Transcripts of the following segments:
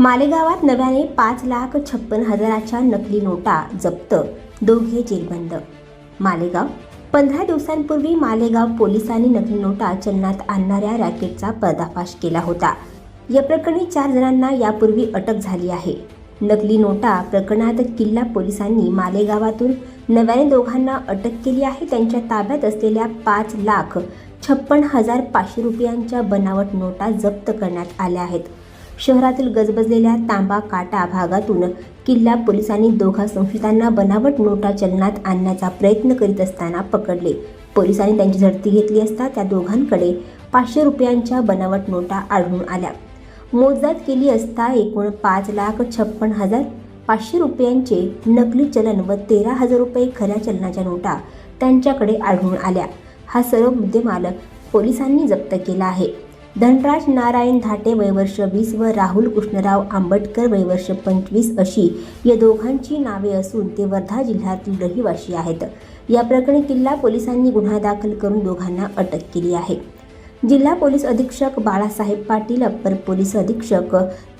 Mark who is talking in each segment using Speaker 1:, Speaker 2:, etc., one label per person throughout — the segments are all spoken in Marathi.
Speaker 1: मालेगावात नव्याने पाच लाख छप्पन हजाराच्या नकली नोटा जप्त. दोघे जेरबंद मालेगाव. पंधरा दिवसांपूर्वी मालेगाव पोलिसांनी नकली नोटा चलनात आणणाऱ्या रॅकेटचा पर्दाफाश केला होता. या प्रकरणी चार जणांना यापूर्वी अटक झाली आहे. नकली नोटा प्रकरणात किल्ला पोलिसांनी मालेगावातून नव्याने दोघांना अटक केली आहे. त्यांच्या ताब्यात असलेल्या पाच लाख छप्पन हजार पाचशे रुपयांच्या बनावट नोटा जप्त करण्यात आल्या आहेत. शहरातील गजबजलेल्या तांबा काटा भागातून किल्ला पोलिसांनी दोघा संशयितांना बनावट नोटा चलनात आणण्याचा प्रयत्न करीत असताना पकडले. पोलिसांनी त्यांची झडती घेतली असता त्या दोघांकडे पाचशे रुपयांच्या बनावट नोटा आढळून आल्या. मोजदाद केली असता एकूण पाच लाख छप्पन हजार पाचशे रुपयांचे नकली चलन व तेरा हजार रुपये खऱ्या चलनाच्या नोटा त्यांच्याकडे आढळून आल्या. हा सर्व मुद्देमाल पोलिसांनी जप्त केला आहे. धनराज नारायण धाटे वयवर्ष वीस व राहुल कृष्णराव आंबटकर वयवर्ष पंचवीस अशी या दोघांची नावे असून ते वर्धा जिल्ह्यातील रहिवासी आहेत. या प्रकरणी किल्ला पोलिसांनी गुन्हा दाखल करून दोघांना अटक केली आहे. जिल्हा पोलीस अधीक्षक बाळासाहेब पाटील अप्पर पोलीस अधीक्षक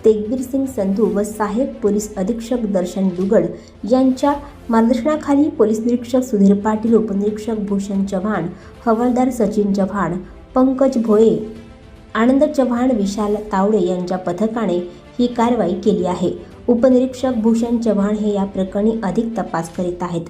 Speaker 1: तेगबीर सिंग संधू व सहाय्यक पोलीस अधीक्षक दर्शन दुगड यांच्या मार्गदर्शनाखाली पोलीस निरीक्षक सुधीर पाटील उपनिरीक्षक भूषण चव्हाण हवालदार सचिन चव्हाण पंकज भोये आनंद चव्हाण विशाल तावडे यांच्या पथकाने ही कारवाई केली आहे. उपनिरीक्षक भूषण चव्हाण हे या प्रकरणी अधिक तपास करीत आहेत.